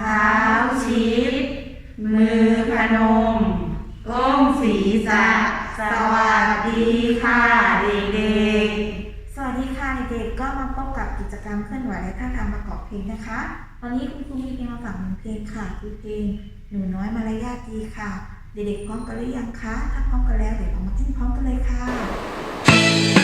เท้าชิดมือพนม ก้มศีรษะ สวัสดีค่ะเด็กสวัสดีค่ะเด็กๆ ก็มาพบกับกิจกรรมเคลื่อนไหวและท่าทางประกอบเพลงนะคะตอนนี้คุณครูมีเพลงมาฝากหนึ่งเพลงค่ะคือเพลงหนูน้อยมารยาทดีค่ะ เด็กๆพร้อมกันหรือยังคะ ถ้าพร้อมกันแล้วเดี๋ยวเรามาเต้นพร้อมกันเลยค่ะ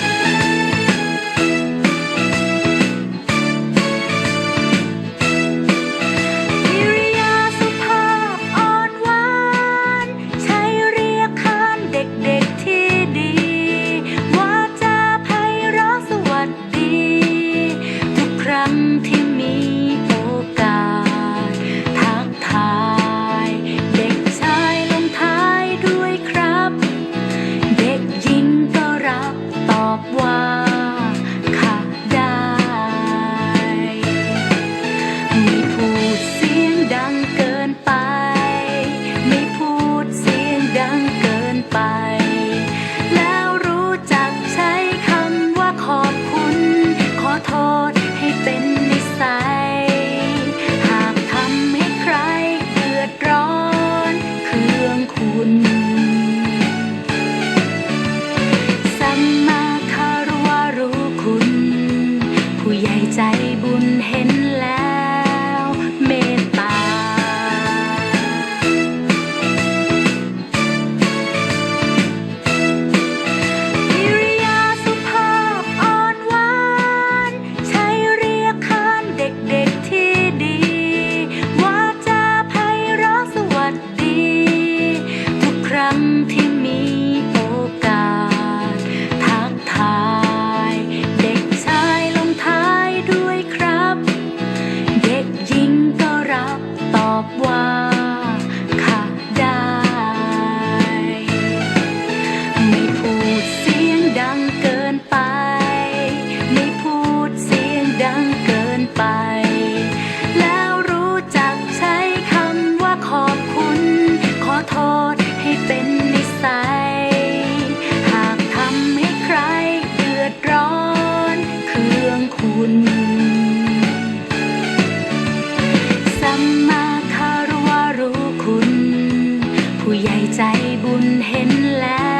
เห็นแล้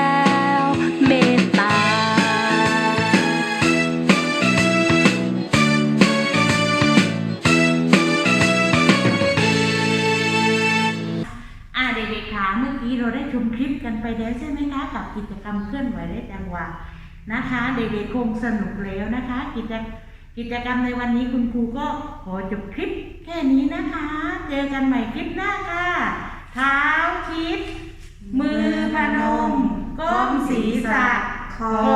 วเมตตา อ่าเด็กๆคะเมื่อกี้เราได้ชมคลิปกันไปแล้วใช่ไหมคะ กับกิจกรรมเคลื่อนไหวและจังหวะนะคะ เด็กๆคงสนุกแล้วนะคะ กิจกิจกรรมในวันนี้คุณครูก็ขอจบคลิปแค่นี้นะคะ เจอกันใหม่คลิปหน้าค่ะ ค่ะ